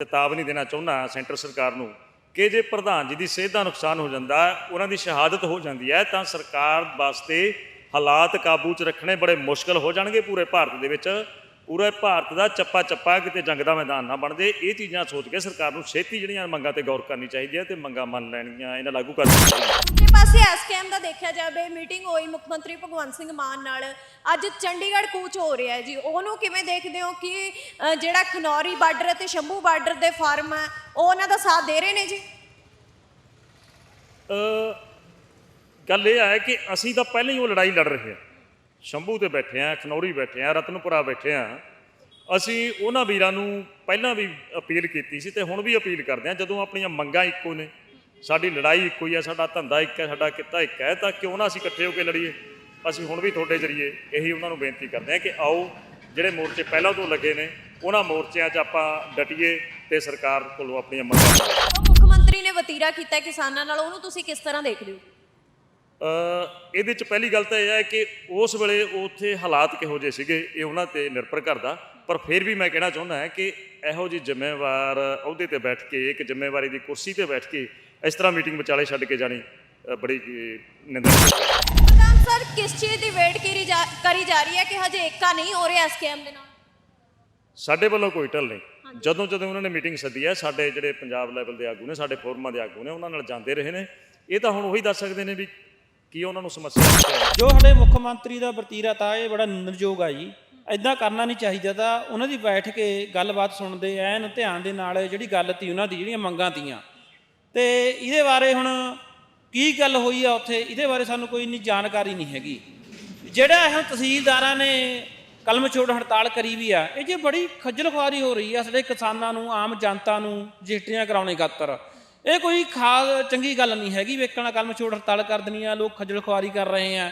ਚੇਤਾਵਨੀ ਦੇਣਾ ਚਾਹੁੰਦਾ ਸੈਂਟਰ ਸਰਕਾਰ ਨੂੰ, ਕਿ ਜੇ ਪ੍ਰਧਾਨ ਜੀ ਦੀ ਸਿਹਤ ਦਾ ਨੁਕਸਾਨ ਹੋ ਜਾਂਦਾ, ਉਹਨਾਂ ਦੀ ਸ਼ਹਾਦਤ ਹੋ ਜਾਂਦੀ ਹੈ, ਤਾਂ ਸਰਕਾਰ ਵਾਸਤੇ ਹਾਲਾਤ ਕਾਬੂ 'ਚ ਰੱਖਣੇ ਬੜੇ ਮੁਸ਼ਕਲ ਹੋ ਜਾਣਗੇ ਪੂਰੇ ਭਾਰਤ ਦੇ ਵਿੱਚ। ਪੂਰੇ ਭਾਰਤ ਦਾ ਚੱਪਾ ਚੱਪਾ ਕਿਤੇ ਜੰਗ ਦਾ ਮੈਦਾਨ ਨਾ ਬਣ ਜੇ। ਇਹ ਚੀਜ਼ਾਂ ਸੋਚ ਕੇ ਸਰਕਾਰ ਨੂੰ ਛੇਤੀ ਜਿਹੜੀਆਂ ਮੰਗਾਂ ਤੇ ਗੌਰ ਕਰਨੀ ਚਾਹੀਦੀ ਹੈ ਤੇ ਮੰਗਾਂ ਮੰਨ ਲੈਣੀਆਂ ਇਹਨਾਂ ਲਾਗੂ ਚਾਹੀਦੀਆਂ। ਦੂਜੇ ਪਾਸੇ ਐਸਕੇਐਮ ਦਾ ਦੇਖਿਆ ਜਾਵੇ ਮੀਟਿੰਗ ਹੋਈ ਮੁੱਖ ਮੰਤਰੀ ਭਗਵੰਤ ਸਿੰਘ ਮਾਨ ਨਾਲ। ਅੱਜ ਚੰਡੀਗੜ੍ਹ ਕੂਚ ਹੋ ਰਿਹਾ ਹੈ ਜੀ। ਉਹਨੂੰ ਕਿਵੇਂ ਦੇਖਦੇ ਹੋ ਕਿ ਜਿਹੜਾ ਖਨੌਰੀ ਬਾਰਡਰ ਅਤੇ ਸ਼ੰਭੂ ਬਾਰਡਰ ਦੇ ਫਾਰਮ ਹੈ ਉਹ ਉਹਨਾਂ ਦਾ ਸਾਥ ਦੇ ਰਹੇ ਨੇ ਜੀ? ਗੱਲ ਇਹ ਹੈ ਕਿ ਅਸੀਂ ਤਾਂ ਪਹਿਲਾਂ ਹੀ ਉਹ ਲੜਾਈ ਲੜ ਰਹੇ ਹਾਂ। ਸ਼ੰਭੂ ਤੇ ਬੈਠੇ ਆ, ਖਨੌਰੀ ਬੈਠੇ ਆ, ਰਤਨਪੁਰਾ ਬੈਠੇ ਆ ਅਸੀਂ ਉਹਨਾਂ ਵੀਰਾਂ ਨੂੰ ਪਹਿਲਾਂ ਵੀ ਅਪੀਲ ਕੀਤੀ ਸੀ ਤੇ ਹੁਣ ਵੀ ਅਪੀਲ ਕਰਦੇ ਆ, ਜਦੋਂ ਆਪਣੀਆਂ ਮੰਗਾਂ ਇੱਕੋ ਨੇ, ਸਾਡੀ ਲੜਾਈ ਇੱਕੋ ਹੀ ਆ, ਸਾਡਾ ਧੰਦਾ ਇੱਕ ਹੈ, ਸਾਡਾ ਕਿੱਤਾ ਇੱਕ ਹੈ, ਤਾਂ ਕਿਉਂ ਨਾ ਅਸੀਂ ਇਕੱਠੇ ਹੋ ਕੇ ਲੜੀਏ ਅਸੀਂ ਹੁਣ ਵੀ ਤੁਹਾਡੇ ਜਰੀਏ ਇਹੀ ਉਹਨਾਂ ਨੂੰ ਬੇਨਤੀ ਕਰਦੇ ਆ ਕਿ ਆਓ, ਜਿਹੜੇ ਮੋਰਚੇ ਪਹਿਲਾਂ ਤੋਂ ਲੱਗੇ ਨੇ, ਉਹਨਾਂ ਮੋਰਚਿਆਂ 'ਚ ਆਪਾਂ ਡਟੀਏ ਤੇ ਸਰਕਾਰ ਕੋਲੋਂ ਆਪਣੀਆਂ ਮੰਗਾਂ ਮੰਗੀਏ। ਮੁੱਖ ਮੰਤਰੀ ਨੇ ਵਤੀਰਾ ਕੀਤਾ ਹੈ ਕਿਸਾਨਾਂ ਨਾਲ, ਉਹਨੂੰ ਤੁਸੀਂ ਕਿਸ ਤਰ੍ਹਾਂ ਦੇਖਦੇ ਹੋ ਇਹਦੇ ਚ ਪਹਿਲੀ ਗੱਲ ਤਾਂ ਇਹ ਹੈ ਕਿ ਉਸ ਵੇਲੇ ਉੱਥੇ ਹਾਲਾਤ ਕਿਹੋ ਜਿਹੇ ਸੀਗੇ ਇਹ ਉਹਨਾਂ ਤੇ ਨਿਰਭਰ ਕਰਦਾ। ਪਰ ਫਿਰ ਵੀ ਮੈਂ ਕਹਿਣਾ ਚਾਹੁੰਦਾ ਹਾਂ ਕਿ ਇਹੋ ਜਿਹੀ ਜ਼ਿੰਮੇਵਾਰ ਅਹੁਦੇ ਤੇ ਬੈਠ ਕੇ ਇੱਕ ਜ਼ਿੰਮੇਵਾਰੀ ਦੀ ਕੁਰਸੀ ਤੇ ਬੈਠ ਕੇ ਇਸ ਤਰ੍ਹਾਂ ਮੀਟਿੰਗ ਵਿਚਾਲੇ ਛੱਡ ਕੇ ਜਾਣੀ ਬੜੀ ਪ੍ਰਧਾਨ ਸਰ ਕਿਸ ਚੀਜ਼ ਦੀ ਵੇਟ ਜਾ ਕਰੀ ਜਾ ਰਹੀ ਹੈ ਕਿ ਹਜੇ ਏਕਾ ਨਹੀਂ ਹੋ ਰਿਹਾ ਐਸਕੇਐਮ ਦੇ ਨਾਲ? ਸਾਡੇ ਵੱਲੋਂ ਕੋਈ ਢਲ ਨਹੀਂ। ਜਦੋਂ ਜਦੋਂ ਉਹਨਾਂ ਨੇ ਮੀਟਿੰਗ ਸੱਦੀ ਹੈ ਸਾਡੇ ਜਿਹੜੇ ਪੰਜਾਬ ਲੈਵਲ ਦੇ ਆਗੂ ਨੇ ਸਾਡੇ ਫੋਰਮਾਂ ਦੇ ਆਗੂ ਨੇ ਉਹਨਾਂ ਨਾਲ ਜਾਂਦੇ ਰਹੇ ਨੇ। ਇਹ ਤਾਂ ਹੁਣ ਉਹੀ ਦੱਸ ਸਕਦੇ ਨੇ ਵੀ ਕੀ ਉਹਨਾਂ ਨੂੰ ਸਮੱਸਿਆ ਹੈ? ਜੋ ਸਾਡੇ ਮੁੱਖ ਮੰਤਰੀ ਦਾ ਵਰਤੀਰਾ ਤਾਂ ਇਹ ਬੜਾ ਨਿਰਯੋਗ ਆ ਜੀ। ਐਦਾਂ ਕਰਨਾ ਨਹੀਂ ਚਾਹੀਦਾ ਤਾਂ ਉਹਨਾਂ ਦੀ ਬੈਠ ਕੇ ਗੱਲਬਾਤ ਸੁਣਦੇ, ਐਨ ਧਿਆਨ ਦੇ ਨਾਲ ਜਿਹੜੀ ਗੱਲ ਤੀ ਉਹਨਾਂ ਦੀ, ਜਿਹੜੀਆਂ ਮੰਗਾਂ ਤੀਆਂ। ਤੇ ਇਹਦੇ ਬਾਰੇ ਹੁਣ ਕੀ ਗੱਲ ਹੋਈ ਆ ਉੱਥੇ, ਇਹਦੇ ਬਾਰੇ ਸਾਨੂੰ ਕੋਈ ਇੰਨੀ ਜਾਣਕਾਰੀ ਨਹੀਂ ਹੈਗੀ। ਜਿਹੜਾ ਇਹ ਤਹਿਸੀਲਦਾਰਾਂ ਨੇ ਕਲਮ ਛੋੜ ਹੜਤਾਲ ਕਰੀ ਵੀ ਆ, ਇਹ ਜੇ ਬੜੀ ਖੱਜਲ ਖੁਆਰੀ ਹੋ ਰਹੀ ਆ ਸਾਡੇ ਕਿਸਾਨਾਂ ਨੂੰ, ਆਮ ਜਨਤਾ ਨੂੰ ਰਜਿਸਟਰੀਆਂ ਕਰਾਉਣੇ ਖਾਤਰ ਇਹ ਕੋਈ ਖਾਸ ਚੰਗੀ ਗੱਲ ਨਹੀਂ ਹੈਗੀ, ਵੇਖਣਾ ਕਲਮ ਛੋੜ ਹੜਤਾਲ ਕਰ ਦੇਣੀ ਆ, ਲੋਕ ਖੱਜਲ ਖੁਆਰੀ ਕਰ ਰਹੇ ਆ।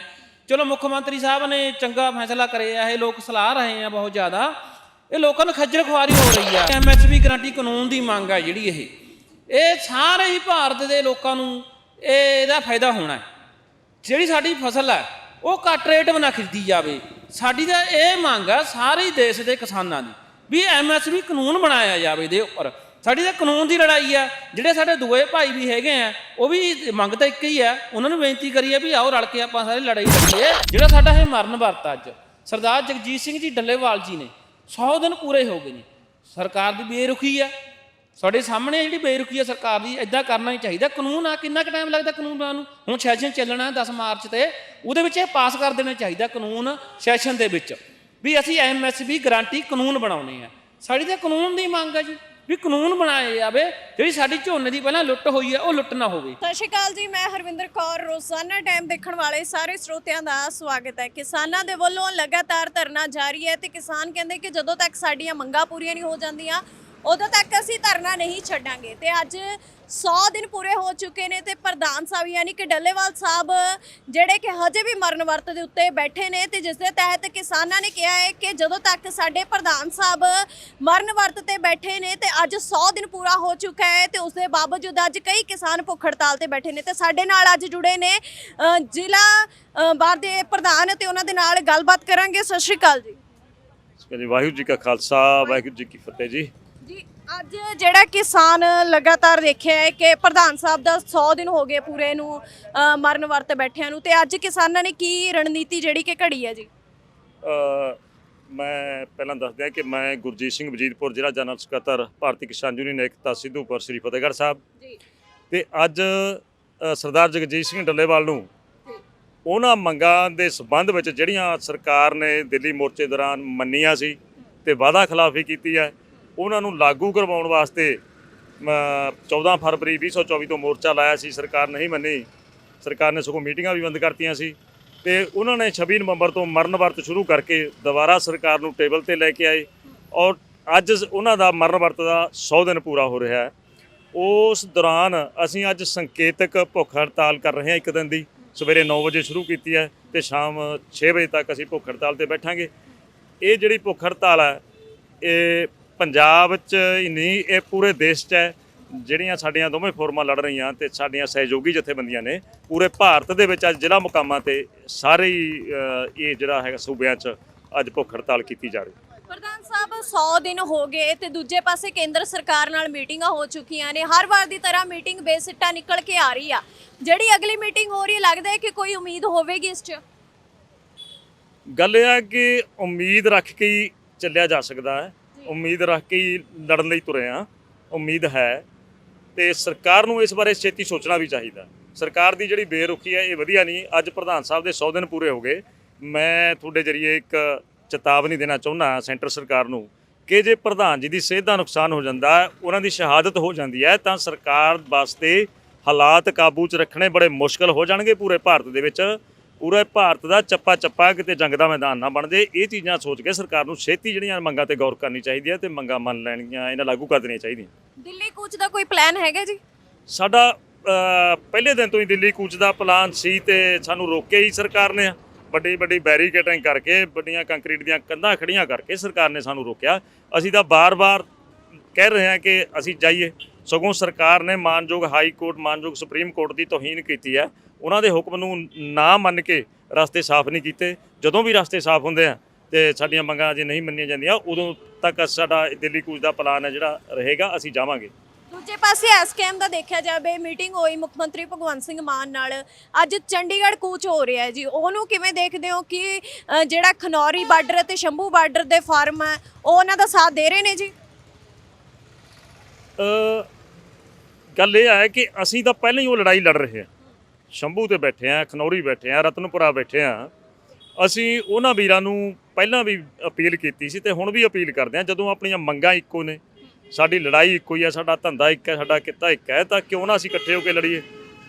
ਚਲੋ ਮੁੱਖ ਮੰਤਰੀ ਸਾਹਿਬ ਨੇ ਚੰਗਾ ਫੈਸਲਾ ਕਰਿਆ, ਇਹ ਲੋਕ ਸਲਾਹ ਰਹੇ ਆ ਬਹੁਤ ਜ਼ਿਆਦਾ। ਇਹ ਲੋਕਾਂ ਨੂੰ ਖੱਜਲ ਖੁਆਰੀ ਹੋ ਰਹੀ ਆ। ਐਮਐਸਪੀ ਗਰੰਟੀ ਕਾਨੂੰਨ ਦੀ ਮੰਗ ਆ ਜਿਹੜੀ ਇਹ। ਇਹ ਸਾਰੇ ਹੀ ਭਾਰਤ ਦੇ ਲੋਕਾਂ ਨੂੰ ਇਹ ਇਹਦਾ ਫਾਇਦਾ ਹੋਣਾ ਜਿਹੜੀ ਸਾਡੀ ਫਸਲ ਹੈ ਉਹ ਘੱਟ ਰੇਟ ਬਣਾ ਖਰੀਦੀ ਜਾਵੇ। ਸਾਡੀ ਤਾਂ ਇਹ ਮੰਗ ਆ ਸਾਰੇ ਦੇਸ਼ ਦੇ ਕਿਸਾਨਾਂ ਦੀ, ਵੀ ਐਮਐਸਪੀ ਕਾਨੂੰਨ ਬਣਾਇਆ ਜਾਵੇ ਇਹਦੇ ਉੱਪਰ। ਸਾਡੀ ਤਾਂ ਕਾਨੂੰਨ ਦੀ ਲੜਾਈ ਆ, ਜਿਹੜੇ ਸਾਡੇ ਦੂਏ ਭਾਈ ਵੀ ਹੈਗੇ ਆ, ਉਹ ਵੀ ਮੰਗ ਤਾਂ ਇੱਕ ਹੀ ਆ, ਉਹਨਾਂ ਨੂੰ ਬੇਨਤੀ ਕਰੀਏ ਵੀ ਆਓ ਰਲ ਕੇ ਆਪਾਂ ਸਾਰੇ ਲੜਾਈ ਲੜੀਏ। ਜਿਹੜਾ ਸਾਡਾ ਇਹ ਮਰਨ ਵਰਤ ਅੱਜ, ਸਰਦਾਰ ਜਗਜੀਤ ਸਿੰਘ ਜੀ ਡੱਲੇਵਾਲ ਜੀ ਨੇ 100 ਦਿਨ ਪੂਰੇ ਹੋ ਗਏ ਨੇ, ਸਰਕਾਰ ਦੀ ਬੇਰੁਖੀ ਆ, ਸਾਡੇ ਸਾਹਮਣੇ ਜਿਹੜੀ ਬੇਰੁਖੀ ਆ ਸਰਕਾਰ ਦੀ ਇਦਾਂ ਕਰਨਾ ਹੀ ਚਾਹੀਦਾ, ਕਾਨੂੰਨ ਆ, ਕਿੰਨਾ ਕੁ ਟਾਈਮ ਲੱਗਦਾ ਕਾਨੂੰਨ ਬਣਾਉਣ ਨੂੰ? ਹੁਣ ਸੈਸ਼ਨ ਚੱਲਣਾ 10 ਮਾਰਚ ਤੇ, ਉਹਦੇ ਵਿੱਚ ਇਹ ਪਾਸ ਕਰ ਦੇਣਾ ਚਾਹੀਦਾ ਕਾਨੂੰਨ ਸੈਸ਼ਨ ਦੇ ਵਿੱਚ, ਵੀ ਅਸੀਂ ਐਮਐਸਬੀ ਗਾਰੰਟੀ ਕਾਨੂੰਨ ਬਣਾਉਣੇ ਆ। ਸਾਡੀ ਤਾਂ ਕਾਨੂੰਨ ਦੀ ਮੰਗ ਹੈ ਜੀ। ਵੀ ਕਾਨੂੰਨ ਬਣਾਏ ਜਾਵੇ, ਜਿਹੜੀ ਸਾਡੀ ਝੋਨੇ ਦੀ ਪਹਿਲਾਂ ਲੁੱਟ ਹੋਈ ਹੈ, ਉਹ ਲੁੱਟ ਨਾ ਹੋਵੇ। ਸਤਿ ਸ਼੍ਰੀ ਅਕਾਲ ਜੀ, ਮੈਂ ਹਰਵਿੰਦਰ ਕੌਰ, ਰੋਜ਼ਾਨਾ ਟਾਈਮ ਦੇਖਣ ਵਾਲੇ ਸਾਰੇ ਸਰੋਤਿਆਂ ਦਾ ਸਵਾਗਤ ਹੈ। ਕਿਸਾਨਾਂ ਦੇ ਵੱਲੋਂ ਲਗਾਤਾਰ ਧਰਨਾ ਜਾਰੀ ਹੈ ਤੇ ਕਿਸਾਨ ਕਹਿੰਦੇ ਕਿ ਜਦੋਂ ਤੱਕ ਸਾਡੀਆਂ ਮੰਗਾਂ ਪੂਰੀਆਂ ਨਹੀਂ ਹੋ ਜਾਂਦੀਆਂ ਉਦੋਂ ਤੱਕ ਅਸੀਂ ਧਰਨਾ ਨਹੀਂ ਛੱਡਾਂਗੇ ਤੇ ਅੱਜ 100 ਦਿਨ ਪੂਰੇ ਹੋ ਚੁੱਕੇ ਨੇ ਤੇ ਪ੍ਰਧਾਨ ਸਾਹਿਬ ਯਾਨੀ ਕਿ ਡੱਲੇਵਾਲ ਸਾਹਿਬ ਜਿਹੜੇ ਕਿ ਹਜੇ ਵੀ ਮਰਨ ਵਰਤ ਦੇ ਉੱਤੇ ਬੈਠੇ ਨੇ ਤੇ ਜਿਸ ਦੇ ਤਹਿਤ ਕਿਸਾਨਾਂ ਨੇ ਕਿਹਾ ਹੈ ਕਿ ਜਦੋਂ ਤੱਕ ਸਾਡੇ ਪ੍ਰਧਾਨ ਸਾਹਿਬ ਮਰਨ ਵਰਤ ਤੇ ਬੈਠੇ ਨੇ ਤੇ ਅੱਜ 100 ਦਿਨ ਪੂਰਾ ਹੋ ਚੁੱਕਾ ਹੈ ਤੇ ਉਸ ਦੇ ਬਾਵਜੂਦ ਅੱਜ ਕਈ ਕਿਸਾਨ ਭੁੱਖ ਹੜਤਾਲ ਤੇ ਬੈਠੇ ਨੇ ਤੇ ਸਾਡੇ ਨਾਲ ਅੱਜ ਜੁੜੇ ਨੇ ਜ਼ਿਲ੍ਹਾ ਅ, ਬਾਰ ਦੇ ਪ੍ਰਧਾਨ ਤੇ ਉਹਨਾਂ ਦੇ ਨਾਲ ਗੱਲਬਾਤ ਕਰਾਂਗੇ। ਸਤਿ ਸ਼੍ਰੀ ਅਕਾਲ ਜੀ। ਵਾਹਿਗੁਰੂ ਜੀ ਕਾ ਖਾਲਸਾ ਵਾਹਿਗੁਰੂ ਜੀ ਕੀ ਫਤਿਹ ਜੀ। ਅੱਜ ਜਿਹੜਾ ਕਿਸਾਨ ਲਗਾਤਾਰ ਦੇਖਿਆ ਹੈ ਕਿ ਪ੍ਰਧਾਨ ਸਾਹਿਬ ਦਾ 100 ਦਿਨ ਹੋ ਗਏ ਪੂਰੇ ਨੂੰ ਅ, ਮਰਨ ਵਰਤ ਬੈਠਿਆਂ ਨੂੰ ਤੇ ਅੱਜ ਕਿਸਾਨਾਂ ਨੇ ਕੀ ਰਣਨੀਤੀ ਜਿਹੜੀ ਕਿ ਘੜੀ ਹੈ ਜੀ? ਅ, ਮੈਂ ਪਹਿਲਾਂ ਦੱਸ ਦਿਆਂ ਕਿ ਮੈਂ ਗੁਰਜੀਤ ਸਿੰਘ ਵਜੀਦਪੁਰ ਜ਼ਿਲ੍ਹਾ ਜਨਰਲ ਸਕੱਤਰ ਭਾਰਤੀ ਕਿਸਾਨ ਯੂਨੀਅਨ ਏਕਤਾ ਸਿੱਧੂਪੁਰ ਸ੍ਰੀ ਫਤਿਹਗੜ੍ਹ ਸਾਹਿਬ। ਜੀ। ਤੇ ਅੱਜ ਅ, ਸਰਦਾਰ ਜਗਜੀਤ ਸਿੰਘ ਡੱਲੇਵਾਲ ਨੂੰ ਉਹਨਾਂ ਮੰਗਾਂ ਦੇ ਸਬੰਧ ਵਿੱਚ ਜਿਹੜੀਆਂ ਸਰਕਾਰ ਨੇ ਦਿੱਲੀ ਮੋਰਚੇ ਦੌਰਾਨ ਮੰਨੀਆਂ ਸੀ ਤੇ ਵਾਅਦਾ ਖਿਲਾਫੀ ਕੀਤੀ ਹੈ ਉਹਨਾਂ ਨੂੰ ਲਾਗੂ ਕਰਵਾਉਣ ਵਾਸਤੇ ਅ, 14 ਫਰਵਰੀ 2024 ਤੋਂ ਮੋਰਚਾ ਲਾਇਆ ਸੀ ਸਰਕਾਰ ਨਹੀਂ ਮੰਨੀ। ਸਰਕਾਰ ਨੇ ਸਗੋਂ ਮੀਟਿੰਗਾਂ ਵੀ ਬੰਦ ਕਰਤੀਆਂ ਸੀ। ਤੇ ਉਹਨਾਂ ਨੇ 26 ਨਵੰਬਰ ਤੋਂ ਮਰਨ ਵਰਤ ਸ਼ੁਰੂ ਕਰਕੇ ਦੁਬਾਰਾ ਸਰਕਾਰ ਨੂੰ ਟੇਬਲ ਤੇ ਲੈ ਕੇ ਆਏ ਔਰ ਅੱਜ ਉਹਨਾਂ ਦਾ ਮਰਨ ਵਰਤ ਦਾ 100 ਦਿਨ ਪੂਰਾ ਹੋ ਰਿਹਾ ਹੈ। ਉਸ ਦੌਰਾਨ ਅਸੀਂ ਅੱਜ ਸੰਕੇਤਕ ਭੁੱਖ ਹੜਤਾਲ ਕਰ ਰਹੇ ਹਾਂ ਇੱਕ ਦਿਨ ਦੀ। ਸਵੇਰੇ 9 ਵਜੇ ਸ਼ੁਰੂ ਕੀਤੀ ਹੈ ਤੇ ਸ਼ਾਮ 6 ਵਜੇ ਤੱਕ ਅਸੀਂ ਭੁੱਖ ਹੜਤਾਲ ਤੇ ਬੈਠਾਂਗੇ। ਇਹ ਜਿਹੜੀ ਭੁੱਖ ਹੜਤਾਲ ਹੈ ਇਹ ਪੰਜਾਬ 'ਚ ਹੀ ਨਹੀਂ ਇਹ ਪੂਰੇ ਦੇਸ਼ 'ਚ ਹੈ ਜਿਹੜੀਆਂ ਸਾਡੀਆਂ ਦੋਵੇਂ ਫੋਰਮਾਂ ਲੜ ਰਹੀਆਂ ਤੇ ਸਾਡੀਆਂ ਸਹਿਯੋਗੀ ਜਥੇਬੰਦੀਆਂ ਨੇ ਪੂਰੇ ਭਾਰਤ ਦੇ ਵਿੱਚ ਅੱਜ ਜ਼ਿਲ੍ਹਾ ਮੁਕਾਮਾਂ ਤੇ ਸਾਰੇ ਇਹ ਜਿਹੜਾ ਹੈਗਾ ਸੂਬਿਆਂ 'ਚ ਅੱਜ ਭੁੱਖ ਹੜਤਾਲ ਕੀਤੀ ਜਾ ਰਹੀ ਹੈ। ਪ੍ਰਧਾਨ ਸਾਹਿਬ 100 ਦਿਨ ਹੋ ਗਏ ਤੇ ਦੂਜੇ ਪਾਸੇ ਕੇਂਦਰ ਸਰਕਾਰ ਨਾਲ ਮੀਟਿੰਗਾਂ ਹੋ ਚੁੱਕੀਆਂ ਨੇ। ਹਰ ਵਾਰ ਦੀ ਤਰ੍ਹਾਂ ਮੀਟਿੰਗ ਬੇਸਿੱਟਾ ਨਿਕਲ ਕੇ ਆ ਰਹੀ ਆ। ਜਿਹੜੀ ਅਗਲੀ ਮੀਟਿੰਗ ਹੋ ਰਹੀ ਹੈ ਲੱਗਦਾ ਹੈ ਕਿ ਕੋਈ ਉਮੀਦ ਹੋਵੇਗੀ ਇਸ 'ਚ? ਗੱਲ ਇਹ ਹੈ ਕਿ ਉਮੀਦ ਰੱਖ ਕੇ ਹੀ ਚੱਲਿਆ ਜਾ ਸਕਦਾ ਹੈ। ਉਮੀਦ ਰੱਖ ਕੇ ਹੀ ਲੜਨ ਲਈ ਤੁਰੇ ਆ ਉਮੀਦ ਹੈ ਤੇ ਸਰਕਾਰ ਨੂੰ ਇਸ ਬਾਰੇ ਛੇਤੀ ਸੋਚਣਾ ਵੀ ਚਾਹੀਦਾ। ਸਰਕਾਰ ਦੀ ਜਿਹੜੀ ਬੇਰੁਖੀ ਹੈ, ਇਹ ਵਧੀਆ ਨਹੀਂ। ਅੱਜ ਪ੍ਰਧਾਨ ਸਾਹਿਬ ਦੇ 100 ਦਿਨ ਪੂਰੇ ਹੋ ਗਏ। ਮੈਂ ਤੁਹਾਡੇ ਜਰੀਏ ਇੱਕ ਚੇਤਾਵਨੀ ਦੇਣਾ ਚਾਹੁੰਦਾ ਸੈਂਟਰ ਸਰਕਾਰ ਨੂੰ ਕਿ ਜੇ ਪ੍ਰਧਾਨ ਜੀ ਦੀ ਸਿਹਤ ਦਾ ਨੁਕਸਾਨ ਹੋ ਜਾਂਦਾ, ਉਹਨਾਂ ਦੀ ਸ਼ਹਾਦਤ ਹੋ ਜਾਂਦੀ ਹੈ, ਤਾਂ ਸਰਕਾਰ ਵਾਸਤੇ ਹਾਲਾਤ ਕਾਬੂ 'ਚ ਰੱਖਣੇ ਬੜੇ ਮੁਸ਼ਕਲ ਹੋ ਜਾਣਗੇ ਪੂਰੇ ਭਾਰਤ ਦੇ ਵਿੱਚ। ਪੂਰੇ ਭਾਰਤ ਦਾ ਚੱਪਾ ਚੱਪਾ ਕਿਤੇ ਜੰਗ ਦਾ ਮੈਦਾਨ ਨਾ ਬਣ ਜੇ ਇਹ ਚੀਜ਼ਾਂ ਸੋਚ ਕੇ ਸਰਕਾਰ ਨੂੰ ਛੇਤੀ ਜਿਹੜੀਆਂ ਮੰਗਾਂ ਤੇ ਗੌਰ ਕਰਨੀ ਚਾਹੀਦੀ ਹੈ ਤੇ ਮੰਗਾਂ ਮੰਨ ਲੈਣੀਆਂ ਇਹਨਾਂ ਲਾਗੂ ਕਰ ਦੇਣੀਆਂ ਚਾਹੀਦੀਆਂ। ਦਿੱਲੀ ਕੂਚ ਦਾ ਕੋਈ ਪਲਾਨ ਹੈਗਾ ਜੀ? ਸਾਡਾ ਪਹਿਲੇ ਦਿਨ ਤੋਂ ਹੀ ਦਿੱਲੀ ਕੂਚ ਦਾ ਪਲਾਨ ਸੀ ਤੇ ਸਾਨੂੰ ਰੋਕਿਆ ਹੀ ਸਰਕਾਰ ਨੇ। ਵੱਡੀ ਵੱਡੀ ਬੈਰੀਕੇਡਿੰਗ ਕਰਕੇ ਵੱਡੀਆਂ ਕੰਕਰੀਟ ਦੀਆਂ ਕੰਧਾਂ ਖੜੀਆਂ ਕਰਕੇ ਸਰਕਾਰ ਨੇ ਸਾਨੂੰ ਰੋਕਿਆ। ਅਸੀਂ ਤਾਂ ਬਾਰ-ਬਾਰ ਕਹਿ ਰਹੇ ਹਾਂ ਕਿ ਅਸੀਂ ਜਾਈਏ। ਸਗੋਂ ਸਰਕਾਰ ਨੇ ਮਾਨਯੋਗ ਹਾਈ ਕੋਰਟ ਮਾਨਯੋਗ ਸੁਪਰੀਮ ਕੋਰਟ ਦੀ ਤੋਹੀਨ ਕੀਤੀ ਹੈ। ਉਹਨਾਂ ਦੇ ਹੁਕਮ ਨੂੰ ਨਾ ਮੰਨ ਕੇ ਰਸਤੇ ਸਾਫ਼ ਨਹੀਂ ਕੀਤੇ। ਜਦੋਂ ਵੀ ਰਸਤੇ ਸਾਫ਼ ਹੁੰਦੇ ਆ ਤੇ ਸਾਡੀਆਂ ਮੰਗਾਂ ਜੇ ਨਹੀਂ ਮੰਨੀਆਂ ਜਾਂਦੀਆਂ ਉਦੋਂ ਤੱਕ ਸਾਡਾ ਦਿੱਲੀ ਕੂਚ ਦਾ ਪਲਾਨ ਹੈ ਜਿਹੜਾ ਰਹੇਗਾ ਅਸੀਂ ਜਾਵਾਂਗੇ। ਦੂਜੇ ਪਾਸੇ ਐਸਕੇਐਮ ਦਾ ਦੇਖਿਆ ਜਾਵੇ ਮੀਟਿੰਗ ਹੋਈ ਮੁੱਖ ਮੰਤਰੀ ਭਗਵੰਤ ਸਿੰਘ ਮਾਨ ਨਾਲ। ਅੱਜ ਚੰਡੀਗੜ੍ਹ ਕੂਚ ਹੋ ਰਿਹਾ ਹੈ ਜੀ। ਉਹਨੂੰ ਕਿਵੇਂ ਦੇਖਦੇ ਹੋ ਕਿ ਅ, ਜਿਹੜਾ ਖਨੌਰੀ ਬਾਰਡਰ ਅਤੇ ਸ਼ੰਭੂ ਬਾਰਡਰ ਦੇ ਫਾਰਮ ਹੈ ਉਹ ਉਹਨਾਂ ਦਾ ਸਾਥ ਦੇ ਰਹੇ ਨੇ ਜੀ? ਅ, ਗੱਲ ਇਹ ਹੈ ਕਿ ਅਸੀਂ ਤਾਂ ਪਹਿਲਾਂ ਹੀ ਉਹ ਲੜਾਈ ਲੜ ਰਹੇ ਹਾਂ। ਸ਼ੰਭੂ ਤੇ ਬੈਠੇ ਆ, ਖਨੌਰੀ ਬੈਠੇ ਆ, ਰਤਨਪੁਰਾ ਬੈਠੇ ਆ। ਅਸੀਂ ਉਹਨਾਂ ਵੀਰਾਂ ਨੂੰ ਪਹਿਲਾਂ ਵੀ ਅਪੀਲ ਕੀਤੀ ਸੀ ਤੇ ਹੁਣ ਵੀ ਅਪੀਲ ਕਰਦੇ ਆ, ਜਦੋਂ ਆਪਣੀਆਂ ਮੰਗਾਂ ਇੱਕੋ ਨੇ। ਸਾਡੀ ਲੜਾਈ ਇੱਕੋ ਹੀ ਆ, ਸਾਡਾ ਧੰਦਾ ਇੱਕ ਹੈ, ਸਾਡਾ ਕਿੱਤਾ ਇੱਕ ਹੈ, ਤਾਂ ਕਿਉਂ ਨਾ ਅਸੀਂ ਇਕੱਠੇ ਹੋ ਕੇ ਲੜੀਏ?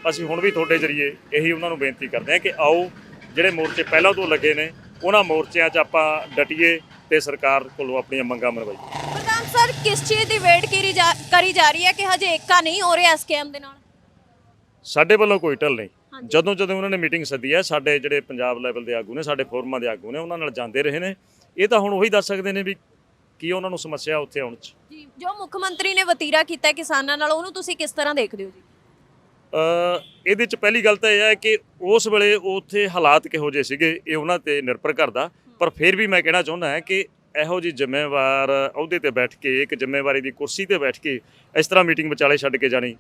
ਅਸੀਂ ਹੁਣ ਵੀ ਤੁਹਾਡੇ ਜਰੀਏ ਇਹੀ ਉਹਨਾਂ ਨੂੰ ਬੇਨਤੀ ਕਰਦੇ ਆ ਕਿ ਆਓ, ਜਿਹੜੇ ਮੋਰਚੇ ਪਹਿਲਾਂ ਤੋਂ ਲੱਗੇ ਨੇ, ਉਹਨਾਂ ਮੋਰਚਿਆਂ 'ਚ ਆਪਾਂ ਡਟੀਏ ਤੇ ਸਰਕਾਰ ਕੋਲੋਂ ਆਪਣੀਆਂ ਮੰਗਾਂ ਮਨਵਾਈਏ। ਪ੍ਰਧਾਨ ਸਰ, ਕਿਸ ਚੀਜ਼ ਦੀ ਵੇਟ ਕਰੀ ਜਾ ਕਰੀ ਜਾ ਰਹੀ ਹੈ ਕਿ ਹਜੇ ਏਕਾ ਨਹੀਂ ਹੋ ਰਿਹਾ ਐਸਕੇਐਮ ਦੇ ਨਾਲ? ਸਾਡੇ ਵੱਲੋਂ ਕੋਈ ਢਲ ਨਹੀਂ। ਜਦੋਂ ਜਦੋਂ ਉਹਨਾਂ ਨੇ ਮੀਟਿੰਗ ਸੱਦੀ ਹੈ ਸਾਡੇ ਜਿਹੜੇ ਪੰਜਾਬ ਲੈਵਲ ਦੇ ਆਗੂ ਨੇ ਸਾਡੇ ਫੋਰਮਾਂ ਦੇ ਆਗੂ ਨੇ ਉਹਨਾਂ ਨਾਲ ਜਾਂਦੇ ਰਹੇ ਨੇ। ਇਹ ਤਾਂ ਹੁਣ ਉਹੀ ਦੱਸ ਸਕਦੇ ਨੇ ਵੀ ਕੀ ਉਹਨਾਂ ਨੂੰ ਸਮੱਸਿਆ ਉੱਥੇ ਆਉਣ 'ਚ। ਜੀ ਜੋ ਮੁੱਖ ਮੰਤਰੀ ਨੇ ਵਤੀਰਾ ਕੀਤਾ ਕਿਸਾਨਾਂ ਨਾਲ ਉਹਨੂੰ ਤੁਸੀਂ ਕਿਸ ਤਰ੍ਹਾਂ ਦੇਖਦੇ ਹੋ ਜੀ? ਅ ਇਹਦੇ 'ਚ ਪਹਿਲੀ ਗੱਲ ਤਾਂ ਇਹ ਹੈ ਕਿ ਉਸ ਵੇਲੇ ਉੱਥੇ ਹਾਲਾਤ ਕਿਹੋ ਜਿਹੇ ਸੀਗੇ ਇਹ ਉਹਨਾਂ ਤੇ ਨਿਰਭਰ ਕਰਦਾ। ਪਰ ਫਿਰ ਵੀ ਮੈਂ ਕਹਿਣਾ ਚਾਹੁੰਦਾ ਹਾਂ ਕਿ ਇਹੋ ਜੀ ਜ਼ਿੰਮੇਵਾਰ ਅਹੁਦੇ ਤੇ ਬੈਠ ਕੇ ਇੱਕ ਜ਼ਿੰਮੇਵਾਰੀ ਦੀ ਕੁਰਸੀ ਤੇ ਬੈਠ ਕੇ ਇਸ ਤਰ੍ਹਾਂ ਮੀਟਿੰਗ ਵਿਚਾਲੇ ਛੱਡ ਕੇ ਜਾਣੀ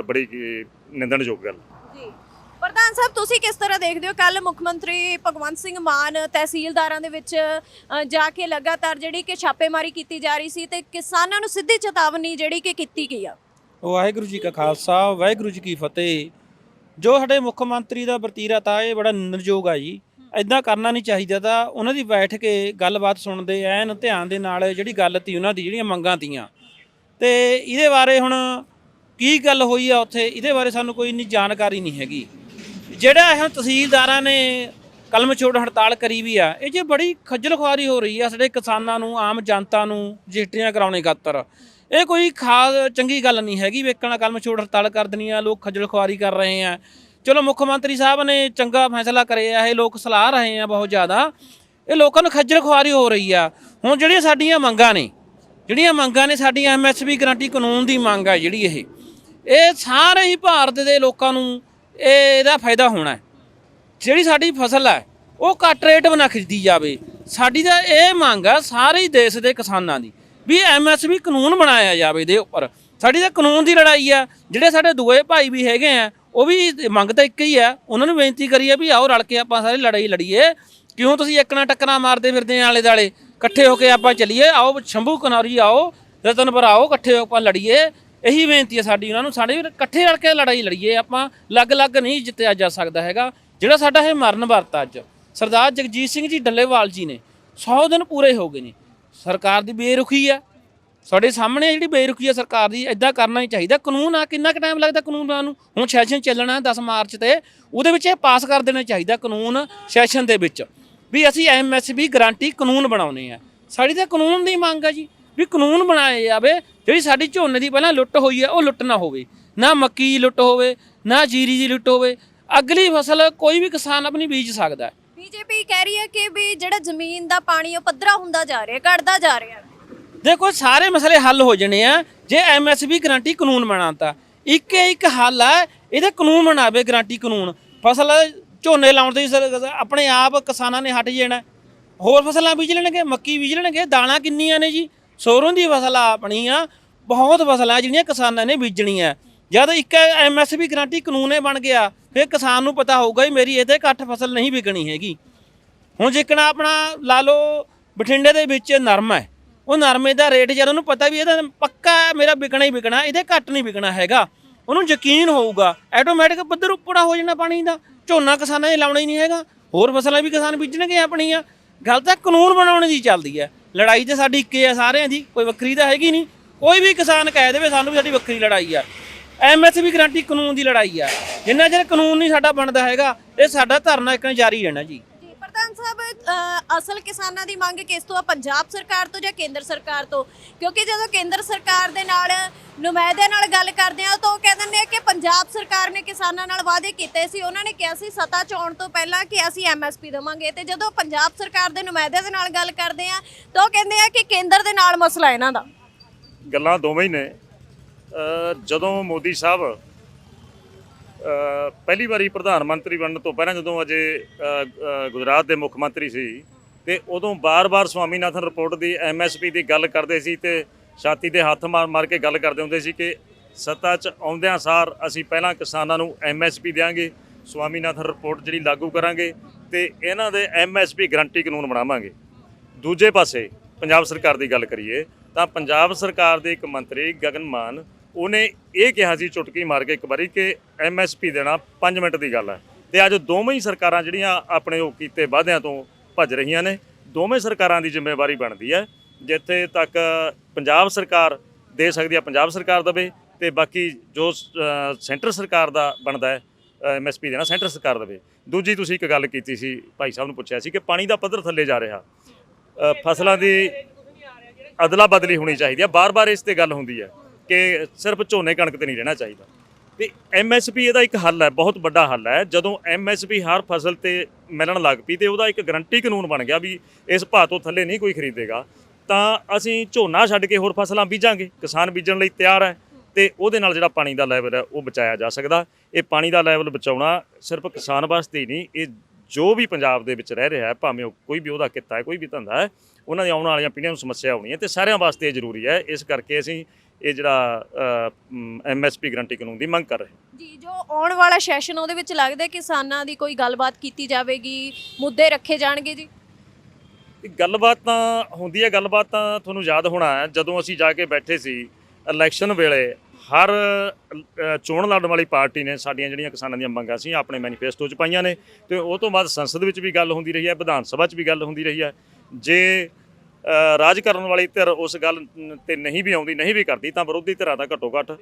ਬੜੀ ਨਿੰਦਣਯੋਗ ਗੱਲ। ਜੀ। ਪ੍ਰਧਾਨ ਸਾਹਿਬ ਤੁਸੀਂ ਕਿਸ ਤਰ੍ਹਾਂ ਦੇਖਦੇ ਹੋ? ਕੱਲ ਮੁੱਖ ਮੰਤਰੀ ਭਗਵੰਤ ਸਿੰਘ ਮਾਨ ਤਹਿਸੀਲਦਾਰਾਂ ਦੇ ਵਿੱਚ ਜਾ ਕੇ ਲਗਾਤਾਰ ਜਿਹੜੀ ਕਿ ਛਾਪੇਮਾਰੀ ਕੀਤੀ ਜਾ ਰਹੀ ਸੀ ਤੇ ਕਿਸਾਨਾਂ ਨੂੰ ਸਿੱਧੀ ਚੇਤਾਵਨੀ ਜਿਹੜੀ ਕਿ ਕੀਤੀ ਗਈ ਆ? ਵਾਹਿਗੁਰੂ ਜੀ ਕਾ ਖਾਲਸਾ ਵਾਹਿਗੁਰੂ ਜੀ ਕੀ ਫਤਿਹ। ਜੋ ਸਾਡੇ ਮੁੱਖ ਮੰਤਰੀ ਦਾ ਵਰਤੀਰਾ ਤਾ ਇਹ ਬੜਾ ਨਿਰਯੋਗ ਆ ਜੀ। ਐਦਾਂ ਕਰਨਾ ਨਹੀਂ ਚਾਹੀਦਾ ਤਾਂ ਉਹਨਾਂ ਦੀ ਬੈਠ ਕੇ ਗੱਲਬਾਤ ਸੁਣਦੇ ਐਨ ਧਿਆਨ ਦੇ ਨਾਲ ਜਿਹੜੀ ਗੱਲ ਤੀ ਉਹਨਾਂ ਦੀ ਜਿਹੜੀਆਂ ਮੰਗਾਂ ਤੀਆਂ। ਤੇ ਇਹਦੇ ਬਾਰੇ ਹੁਣ ਕੀ ਗੱਲ ਹੋਈ ਆ ਉੱਥੇ? ਇਹਦੇ ਬਾਰੇ ਸਾਨੂੰ ਕੋਈ ਇੰਨੀ ਜਾਣਕਾਰੀ ਨਹੀਂ ਹੈਗੀ। ਜਿਹੜਾ ਇਹ ਤਹਿਸੀਲਦਾਰਾਂ ਨੇ ਕਲਮ ਛੋੜ ਹੜਤਾਲ ਕਰੀ ਵੀ ਆ, ਇਹ ਜੇ ਬੜੀ ਖੱਜਲ ਖੁਆਰੀ ਹੋ ਰਹੀ ਆ ਸਾਡੇ ਕਿਸਾਨਾਂ ਨੂੰ, ਆਮ ਜਨਤਾ ਨੂੰ, ਰਜਿਸਟਰੀਆਂ ਕਰਾਉਣੇ ਖਾਤਰ। ਇਹ ਕੋਈ ਖਾਸ ਚੰਗੀ ਗੱਲ ਨਹੀਂ ਹੈਗੀ, ਵੇਖਣਾ ਕਲਮ ਛੋੜ ਹੜਤਾਲ ਕਰ ਦੇਣੀ ਆ, ਲੋਕ ਖੱਜਲ ਖੁਆਰੀ ਕਰ ਰਹੇ ਆ। ਚਲੋ, ਮੁੱਖ ਮੰਤਰੀ ਸਾਹਿਬ ਨੇ ਚੰਗਾ ਫੈਸਲਾ ਕਰਿਆ, ਇਹ ਲੋਕ ਸਲਾਹ ਰਹੇ ਆ ਬਹੁਤ ਜ਼ਿਆਦਾ। ਇਹ ਲੋਕਾਂ ਨੂੰ ਖੱਜਲ ਖੁਆਰੀ ਹੋ ਰਹੀ ਆ। ਹੁਣ ਜਿਹੜੀਆਂ ਸਾਡੀਆਂ ਮੰਗਾਂ ਨੇ, ਜਿਹੜੀਆਂ ਮੰਗਾਂ ਨੇ ਸਾਡੀਆਂ ਐਮਐਸਪੀ ਗਰੰਟੀ ਕਾਨੂੰਨ ਦੀ ਮੰਗ ਆ ਜਿਹੜੀ ਇਹ ਇਹ ਸਾਰੇ ਹੀ ਭਾਰਤ ਦੇ ਲੋਕਾਂ ਨੂੰ ਇਹ ਇਹਦਾ ਫਾਇਦਾ ਹੋਣਾ ਜਿਹੜੀ ਸਾਡੀ ਫਸਲ ਹੈ, ਉਹ ਘੱਟ ਰੇਟ ਬਣਾ ਖਰੀਦੀ ਜਾਵੇ। ਸਾਡੀ ਤਾਂ ਇਹ ਮੰਗ ਆ ਸਾਰੇ ਹੀ ਦੇਸ਼ ਦੇ ਕਿਸਾਨਾਂ ਦੀ ਵੀ ਐਮਐਸਪੀ ਕਾਨੂੰਨ ਬਣਾਇਆ ਜਾਵੇ ਦੇ ਉੱਪਰ। ਸਾਡੀ ਤਾਂ ਕਾਨੂੰਨ ਦੀ ਲੜਾਈ ਆ ਜਿਹੜੇ ਸਾਡੇ ਦੂਏ ਭਾਈ ਵੀ ਹੈਗੇ ਆ, ਉਹ ਵੀ ਮੰਗ ਤਾਂ ਇੱਕ ਹੀ ਆ ਉਹਨਾਂ ਨੂੰ ਬੇਨਤੀ ਕਰੀਏ ਵੀ ਆਓ ਰਲ ਕੇ ਆਪਾਂ ਸਾਰੇ ਲੜਾਈ ਲੜੀਏ। ਕਿਉਂ ਤੁਸੀਂ ਇੱਕ ਨਾ ਟੱਕਰਾਂ ਮਾਰਦੇ ਫਿਰਦੇ ਆ ਆਲੇ ਦਾਲੇ ਇਕੱਠੇ ਹੋ ਕੇ ਆਪਾਂ ਚੱਲੀਏ। ਆਓ ਸ਼ੰਭੂ ਕਨੌਰੀ ਆਓ, ਰਤਨਪੁਰ ਆਓ, ਇਕੱਠੇ ਹੋ ਆਪਾਂ ਲੜੀਏ। ਇਹੀ ਬੇਨਤੀ ਹੈ ਸਾਡੀ, ਉਹਨਾਂ ਨੂੰ ਸਾਡੇ ਵੀ ਇਕੱਠੇ ਰਲ ਕੇ ਲੜਾਈ ਲੜੀਏ, ਆਪਾਂ ਅਲੱਗ-ਅਲੱਗ ਨਹੀਂ ਜਿੱਤਿਆ ਜਾ ਸਕਦਾ ਹੈਗਾ। ਜਿਹੜਾ ਸਾਡਾ ਇਹ ਮਰਨ ਵਰਤ ਅੱਜ, ਸਰਦਾਰ ਜਗਜੀਤ ਸਿੰਘ ਜੀ ਡੱਲੇਵਾਲ ਜੀ ਨੇ 100 ਦਿਨ ਪੂਰੇ ਹੋ ਗਏ ਨੇ। ਸਰਕਾਰ ਦੀ ਬੇਰੁਖੀ ਆ ਸਾਡੇ ਸਾਹਮਣੇ ਜਿਹੜੀ ਬੇਰੁਖੀ ਆ ਸਰਕਾਰ ਦੀ ਇਦਾਂ ਕਰਨਾ ਹੀ ਚਾਹੀਦਾ। ਕਾਨੂੰਨ ਆ, ਕਿੰਨਾ ਕੁ ਟਾਈਮ ਲੱਗਦਾ ਕਾਨੂੰਨ ਬਣਾਉਣ ਨੂੰ? ਹੁਣ ਸੈਸ਼ਨ ਚੱਲਣਾ 10 ਮਾਰਚ ਤੇ, ਉਹਦੇ ਵਿੱਚ ਇਹ ਪਾਸ ਕਰ ਦੇਣਾ ਚਾਹੀਦਾ ਕਾਨੂੰਨ ਸੈਸ਼ਨ ਦੇ ਵਿੱਚ। ਵੀ ਅਸੀਂ ਐਮਐਸਬੀ ਗਾਰੰਟੀ ਕਾਨੂੰਨ ਬਣਾਉਨੇ ਆ। ਸਾਡੀ ਤਾਂ ਕਾਨੂੰਨ ਦੀ ਮੰਗ ਆ ਜੀ। ਵੀ ਕਾਨੂੰਨ ਬਣਾਏ ਜਾਵੇ ਜਿਹੜੀ ਸਾਡੀ ਝੋਨੇ ਦੀ ਪਹਿਲਾਂ ਲੁੱਟ ਹੋਈ ਆ ਉਹ ਲੁੱਟ ਨਾ ਹੋਵੇ। ਨਾ ਮੱਕੀ ਦੀ ਲੁੱਟ ਹੋਵੇ ਨਾ ਜੀਰੀ ਦੀ ਲੁੱਟ ਹੋਵੇ। ਅਗਲੀ ਫਸਲ ਕੋਈ ਵੀ ਕਿਸਾਨ ਆਪਣੀ ਬੀਜ ਸਕਦਾ ਹੈ। ਬੀਜੇਪੀ ਕਹਿ ਰਹੀ ਹੈ ਕਿ ਵੀ ਜਿਹੜਾ ਜ਼ਮੀਨ ਦਾ ਪਾਣੀ ਉਹ ਪੱਧਰਾ ਹੁੰਦਾ ਜਾ ਰਿਹਾ ਘਟਦਾ ਜਾ ਰਿਹਾ। ਦੇਖੋ ਸਾਰੇ ਮਸਲੇ ਹੱਲ ਹੋ ਜਾਣੇ ਆ ਜੇ ਐਮਐਸਪੀ ਗਾਰੰਟੀ ਕਾਨੂੰਨ ਬਣਾਤਾ। ਇੱਕ ਇੱਕ ਹੱਲ ਆ ਇਹਦਾ ਕਾਨੂੰਨ ਬਣਾਵੇ ਗਾਰੰਟੀ ਕਾਨੂੰਨ। ਫਸਲ ਝੋਨੇ ਲਾਉਣ ਹੀ ਸਰ- ਆਪਣੇ ਆਪ ਕਿਸਾਨਾਂ ਨੇ ਹਟ ਜਾਣਾ। ਹੋਰ ਫਸਲਾਂ ਬੀਜ ਲੈਣਗੇ ਮੱਕੀ ਬੀਜ ਲੈਣਗੇ ਦਾਣਾ ਕਿੰਨੀਆਂ ਨੇ ਜੀ? ਸਰੋਂ ਦੀ ਫਸਲ ਆ ਆਪਣੀ ਆ, ਬਹੁਤ ਫਸਲਾਂ ਜਿਹੜੀਆਂ ਕਿਸਾਨਾਂ ਨੇ ਬੀਜਣੀਆਂ ਜਦ ਇੱਕ ਐਮਐਸਪੀ ਗਰੰਟੀ ਕਾਨੂੰਨ ਇਹ ਬਣ ਗਿਆ, ਫਿਰ ਕਿਸਾਨ ਨੂੰ ਪਤਾ ਹੋਊਗਾ ਵੀ ਮੇਰੀ ਇਹਦੇ ਘੱਟ ਫਸਲ ਨਹੀਂ ਵਿਕਣੀ ਹੈਗੀ। ਹੁਣ ਜਿੱਕਣਾ ਆਪਣਾ, ਲਾ ਲਓ, ਬਠਿੰਡੇ ਦੇ ਵਿੱਚ ਨਰਮਾ ਹੈ। ਉਹ ਨਰਮੇ ਦਾ ਰੇਟ ਜਦ ਉਹਨੂੰ ਪਤਾ ਵੀ ਇਹਦਾ ਪੱਕਾ ਮੇਰਾ ਵਿਕਣਾ ਹੀ ਵਿਕਣਾ, ਇਹਦੇ ਘੱਟ ਨਹੀਂ ਵਿਕਣਾ ਹੈਗਾ। ਉਹਨੂੰ ਯਕੀਨ ਹੋਊਗਾ, ਆਟੋਮੈਟਿਕ ਪੱਧਰ ਉੱਪੜਾ ਹੋ ਜਾਣਾ ਪਾਣੀ ਦਾ। ਝੋਨਾ ਕਿਸਾਨਾਂ ਨੇ ਲਾਉਣਾ ਹੀ ਨਹੀਂ ਹੈਗਾ, ਹੋਰ ਫਸਲਾਂ ਵੀ ਕਿਸਾਨ ਬੀਜਣਗੇ ਆਪਣੀਆਂ। ਗੱਲ ਤਾਂ ਕਾਨੂੰਨ ਬਣਾਉਣ ਦੀ ਚੱਲਦੀ ਹੈ। ਲੜਾਈ ਤੇ ਸਾਡੀ ਇੱਕੇ ਆ ਸਾਰਿਆਂ ਦੀ, ਕੋਈ ਵੱਖਰੀ ਤਾਂ ਹੈਗੀ ਨਹੀਂ। ਕੋਈ ਵੀ ਕਿਸਾਨ ਕਹਿ ਦੇਵੇ ਸਾਨੂੰ ਵੀ ਸਾਡੀ ਵੱਖਰੀ ਲੜਾਈ ਆ। ਐਮਐਸਪੀ ਗਰੰਟੀ ਕਾਨੂੰਨ ਦੀ ਲੜਾਈ ਆ। ਜਿੰਨਾ ਚਿਰ ਕਾਨੂੰਨ ਨਹੀਂ ਸਾਡਾ ਬਣਦਾ ਹੈਗਾ, ਇਹ ਸਾਡਾ ਧਰਨਾ ਇੱਕ ਜਾਰੀ ਰਹਿਣਾ ਜੀ ਜੀ ਪ੍ਰਧਾਨ ਸਾਹਿਬ ਅ, ਅਸਲ ਕਿਸਾਨਾਂ ਦੀ ਮੰਗ ਕਿਸ ਤੋਂ ਆ? ਪੰਜਾਬ ਸਰਕਾਰ ਤੋਂ ਜਾਂ ਕੇਂਦਰ ਸਰਕਾਰ ਤੋਂ? ਕਿਉਂਕਿ ਜਦੋਂ ਕੇਂਦਰ ਸਰਕਾਰ ਦੇ ਨਾਲ ਨੁਮਾਇੰਦਿਆਂ ਨਾਲ ਗੱਲ ਕਰਦੇ ਆ, ਤਾਂ ਉਹ ਕਹਿ ਦਿੰਦੇ ਕਿ ਪੰਜਾਬ ਸਰਕਾਰ ਨੇ ਕਿਸਾਨਾਂ ਨਾਲ ਵਾਅਦੇ ਕੀਤੇ ਸੀ। ਉਹਨਾਂ ਨੇ ਕਿਹਾ ਸੀ, ਸੱਤਾ 'ਚ ਆਉਣ ਤੋਂ ਪਹਿਲਾਂ ਕਿ ਅਸੀਂ ਐਮਐਸਪੀ ਦੇਵਾਂਗੇ। ਤੇ ਜਦੋਂ ਪੰਜਾਬ ਸਰਕਾਰ ਦੇ ਨੁਮਾਇੰਦਿਆਂ ਦੇ ਨਾਲ ਗੱਲ ਕਰਦੇ ਆ, ਤਾਂ ਉਹ ਕਹਿੰਦੇ ਆ ਕਿ ਕੇਂਦਰ ਦੇ ਨਾਲ ਮਸਲਾ ਇਹਨਾਂ ਦਾ। ਗੱਲਾਂ ਦੋਵੇਂ ਹੀ ਨੇ। ਜਦੋਂ ਮੋਦੀ ਸਾਹਿਬ ਪਹਿਲੀ ਵਾਰੀ ਪ੍ਰਧਾਨ ਮੰਤਰੀ ਬਣਨ ਤੋਂ ਪਹਿਲਾਂ ਜਦੋਂ ਅਜੇ ਗੁਜਰਾਤ ਦੇ ਮੁੱਖ ਮੰਤਰੀ ਸੀ ਤੇ ਉਦੋਂ ਬਾਰ-ਬਾਰ ਸਵਾਮੀਨਾਥਨ ਰਿਪੋਰਟ ਦੀ ਐਮਐਸਪੀ ਦੀ ਗੱਲ ਕਰਦੇ ਸੀ ਤੇ ਛਾਤੀ ਤੇ ਹੱਥ ਮਾਰ ਮਾਰ ਕੇ ਗੱਲ ਕਰਦੇ ਹੁੰਦੇ ਸੀ ਕਿ ਸੱਤਾ 'ਚ ਆਉਂਦਿਆਂ ਸਾਰ ਅਸੀਂ ਪਹਿਲਾਂ ਕਿਸਾਨਾਂ ਨੂੰ ਐਮਐਸਪੀ ਦੇਵਾਂਗੇ ਸਵਾਮੀਨਾਥਨ ਰਿਪੋਰਟ ਜਿਹੜੀ ਲਾਗੂ ਕਰਾਂਗੇ ਤੇ ਇਹਨਾਂ ਦੇ ਐਮਐਸਪੀ ਗਰੰਟੀ ਕਾਨੂੰਨ ਬਣਾਵਾਂਗੇ। ਦੂਜੇ ਪਾਸੇ ਪੰਜਾਬ ਸਰਕਾਰ ਦੀ ਗੱਲ ਕਰੀਏ ਤਾਂ ਪੰਜਾਬ ਸਰਕਾਰ ਦੇ ਇੱਕ ਮੰਤਰੀ ਗਗਨ ਮਾਨ ਉਹਨੇ ਇਹ ਕਿਹਾ ਸੀ, ਚੁਟਕੀ ਮਾਰ ਕੇ ਇੱਕ ਵਾਰੀ ਕਿ ਐਮਐਸਪੀ ਦੇਣਾ 5 ਮਿੰਟ ਦੀ ਗੱਲ ਹੈ। ਤੇ ਅੱਜ ਦੋਵੇਂ ਹੀ ਸਰਕਾਰਾਂ ਜਿਹੜੀਆਂ ਆਪਣੇ ਉਹ ਕੀਤੇ ਵਾਅਦਿਆਂ ਤੋਂ ਭੱਜ ਰਹੀਆਂ ਨੇ, ਦੋਵੇਂ ਸਰਕਾਰਾਂ ਦੀ ਜ਼ਿੰਮੇਵਾਰੀ ਬਣਦੀ ਹੈ, ਜਿੱਥੇ ਤੱਕ ਪੰਜਾਬ ਸਰਕਾਰ ਦੇ ਸਕਦੀ ਹੈ ਪੰਜਾਬ ਸਰਕਾਰ ਦੇਵੇ ਤੇ ਬਾਕੀ ਜੋ ਸੈਂਟਰ ਸਰਕਾਰ ਦਾ ਬਣਦਾ ਹੈ ਐਮਐਸਪੀ ਦੇਣਾ ਸੈਂਟਰ ਸਰਕਾਰ ਦੇਵੇ। ਦੂਜੀ ਤੁਸੀਂ ਇੱਕ ਗੱਲ ਕੀਤੀ ਸੀ, ਭਾਈ ਸਾਹਿਬ ਨੂੰ ਪੁੱਛਿਆ ਸੀ ਕਿ ਪਾਣੀ ਦਾ ਪੱਧਰ ਥੱਲੇ ਜਾ ਰਿਹਾ। ਫਸਲਾਂ ਦੀ ਅਦਲਾ ਬਦਲੀ ਹੋਣੀ ਚਾਹੀਦੀ ਹੈ ਬਾਰ-ਬਾਰ ਇਸ ਤੇ ਗੱਲ ਹੁੰਦੀ ਹੈ। ਕਿ ਸਿਰਫ ਝੋਨੇ ਕਣਕ ਤੇ ਨਹੀਂ ਰਹਿਣਾ ਚਾਹੀਦਾ। ਤੇ ਐਮਐਸਪੀ ਇਹਦਾ ਇੱਕ ਹੱਲ ਹੈ, ਬਹੁਤ ਵੱਡਾ ਹੱਲ ਹੈ। ਜਦੋਂ ਐਮਐਸਪੀ ਹਰ ਫਸਲ ਤੇ ਮਿਲਣ ਲੱਗ ਪਈ ਤੇ ਉਹਦਾ ਇੱਕ ਗਰੰਟੀ ਕਾਨੂੰਨ ਬਣ ਗਿਆ ਵੀ ਇਸ ਭਾਅ ਤੋਂ ਥੱਲੇ ਨਹੀਂ ਕੋਈ ਖਰੀਦੇਗਾ, ਤਾਂ ਅਸੀਂ ਝੋਨਾ ਛੱਡ ਕੇ ਹੋਰ ਫਸਲਾਂ ਬੀਜਾਂਗੇ। ਕਿਸਾਨ ਬੀਜਣ ਲਈ ਤਿਆਰ ਹੈ ਤੇ ਉਹਦੇ ਨਾਲ ਜਿਹੜਾ ਪਾਣੀ ਦਾ ਲੈਵਲ ਹੈ ਉਹ ਬਚਾਇਆ ਜਾ ਸਕਦਾ। ਇਹ ਪਾਣੀ ਦਾ ਲੈਵਲ ਬਚਾਉਣਾ ਸਿਰਫ ਕਿਸਾਨ ਵਾਸਤੇ ਹੀ ਨਹੀਂ, ਇਹ ਜੋ ਵੀ ਪੰਜਾਬ ਦੇ ਵਿੱਚ ਰਹਿ ਰਿਹਾ ਹੈ, ਭਾਵੇਂ ਉਹ ਕੋਈ ਵੀ ਉਹਦਾ ਕਿੱਤਾ ਹੈ, ਕੋਈ ਵੀ ਧੰਦਾ ਹੈ, ਉਹਨਾਂ ਦੀ ਆਉਣ ਵਾਲੀਆਂ ਪੀੜ੍ਹੀਆਂ ਨੂੰ ਸਮੱਸਿਆ ਆਉਣੀ ਹੈ ਤੇ ਸਾਰਿਆਂ ਵਾਸਤੇ ਇਹ ਜ਼ਰੂਰੀ ਹੈ। ਇਸ ਕਰਕੇ ਅਸੀਂ ਇਹ ਜਿਹੜਾ ਐਮਐਸਪੀ ਗਰੰਟੀ ਕਾਨੂੰਨ ਦੀ ਮੰਗ ਕਰ ਰਹੇ ਜੀ ਜੋ ਆਉਣ ਵਾਲਾ ਸੈਸ਼ਨ ਉਹਦੇ ਵਿੱਚ ਲੱਗਦਾ ਕਿਸਾਨਾਂ ਦੀ ਕੋਈ ਗੱਲਬਾਤ ਕੀਤੀ ਜਾਵੇਗੀ ਮੁੱਦੇ ਰੱਖੇ ਜਾਣਗੇ ਜੀ? ਗੱਲਬਾਤ ਤਾਂ ਹੁੰਦੀ ਹੈ ਗੱਲਬਾਤ ਤਾਂ ਤੁਹਾਨੂੰ ਯਾਦ ਹੋਣਾ ਹੈ ਜਦੋਂ ਅਸੀਂ ਜਾ ਕੇ ਬੈਠੇ ਸੀ ਇਲੈਕਸ਼ਨ ਵੇਲੇ ਹਰ ਚੋਣ ਲੜਨ ਵਾਲੀ ਪਾਰਟੀ ਨੇ ਸਾਡੀਆਂ ਜਿਹੜੀਆਂ ਕਿਸਾਨਾਂ ਦੀਆਂ ਮੰਗਾਂ ਸੀ ਆਪਣੇ ਮੈਨੀਫੈਸਟੋ 'ਚ ਪਾਈਆਂ ਨੇ ਤੇ ਉਹ ਤੋਂ ਬਾਅਦ ਸੰਸਦ ਵਿੱਚ ਵੀ ਗੱਲ ਹੁੰਦੀ ਰਹੀ ਹੈ ਵਿਧਾਨ ਸਭਾ 'ਚ ਵੀ ਗੱਲ ਹੁੰਦੀ ਰਹੀ ਹੈ। ਜੇ ਰਾਜ ਕਰਨ ਵਾਲੀ ਧਿਰ ਉਸ ਗੱਲ ਤੇ ਨਹੀਂ ਵੀ ਆਉਂਦੀ, ਨਹੀਂ ਵੀ ਕਰਦੀ, ਤਾਂ ਵਿਰੋਧੀ ਧਿਰਾਂ ਤਾਂ ਘੱਟੋ ਘੱਟ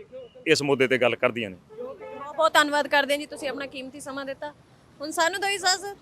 ਇਸ ਮੁੱਦੇ ਤੇ ਗੱਲ ਕਰਦੀਆਂ ਨੇ। ਬਹੁਤ ਬਹੁਤ ਧੰਨਵਾਦ ਕਰਦੇ ਹਾਂ ਜੀ, ਤੁਸੀਂ ਆਪਣਾ ਕੀਮਤੀ ਸਮਾਂ ਦਿੱਤਾ। ਹੁਣ ਸਾਨੂੰ ਦੋ ਇਜਾਜ਼ਤ